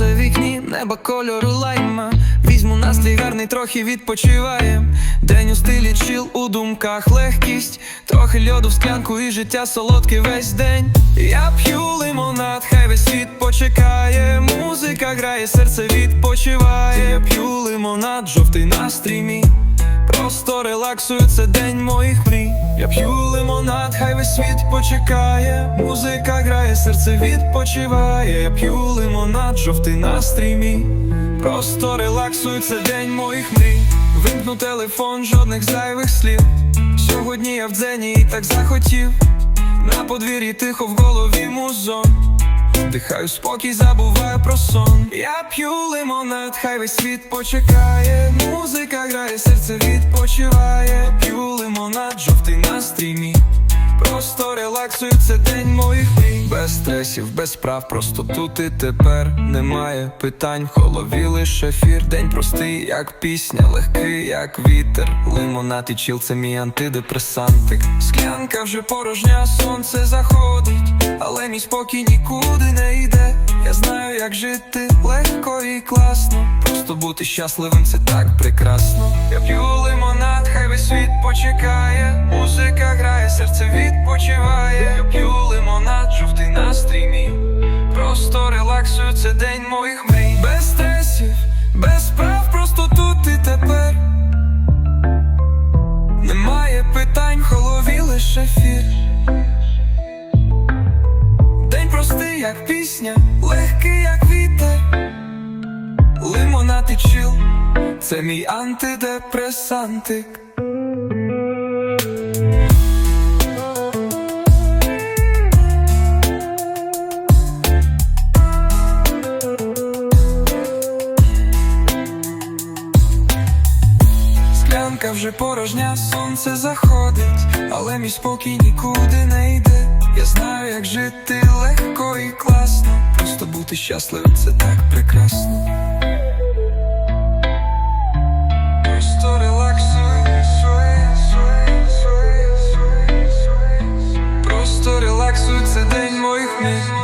неба кольору лайма. Візьму настрій гарний, трохи відпочиваєм. День у стилі чил, у думках легкість, трохи льоду в склянку і життя солодке весь день. Я п'ю лимонад, хай весь світ почекає. Музика грає, серце відпочиває. Я п'ю лимонад, жовтий настрій мій. Просто релаксую, це день моїх мрій. Я п'ю лимонад, хай весь світ почекає. Музика серце відпочиває. Я п'ю лимонад, жовтий настрій мій. Просто релаксую, це день моїх мрій. Вимкну телефон, жодних зайвих слів. Сьогодні я в дзені і так захотів. На подвір'ї тихо в голові музон. Дихаю спокій, забуваю про сон. Я п'ю лимонад, хай весь світ почекає. Музика грає, серце відпочиває. П'ю лимонад, жовтий настрій мій. Просто релаксую, це день моїх мрій Без стресів, без справ, просто тут і тепер Немає питань, в голові лише ефір День простий, як пісня, легкий, як вітер. Лимонад і чіл, це мій антидепресантик. Склянка вже порожня, сонце заходить Але мій спокій нікуди не йде. Я знаю, як жити легко і класно. Просто бути щасливим, це так прекрасно. Я п'ю лимонад, світ почекає Музика грає, серце відпочиває. П'ю лимонад, жовтий настрій мій. Просто релаксую, це день моїх мрій. Без стресів, без справ, просто тут і тепер. Немає питань, в голові лише ефір День простий, як пісня, легкий, як вітер. Лимонад і чил, це мій антидепресантик Склянка вже порожня, сонце заходить, але мій спокій нікуди не йде. Я знаю, як жити легко і класно. Просто бути щасливим це так прекрасно. Просто релаксуй, просто релаксуй, це день моїх мрій.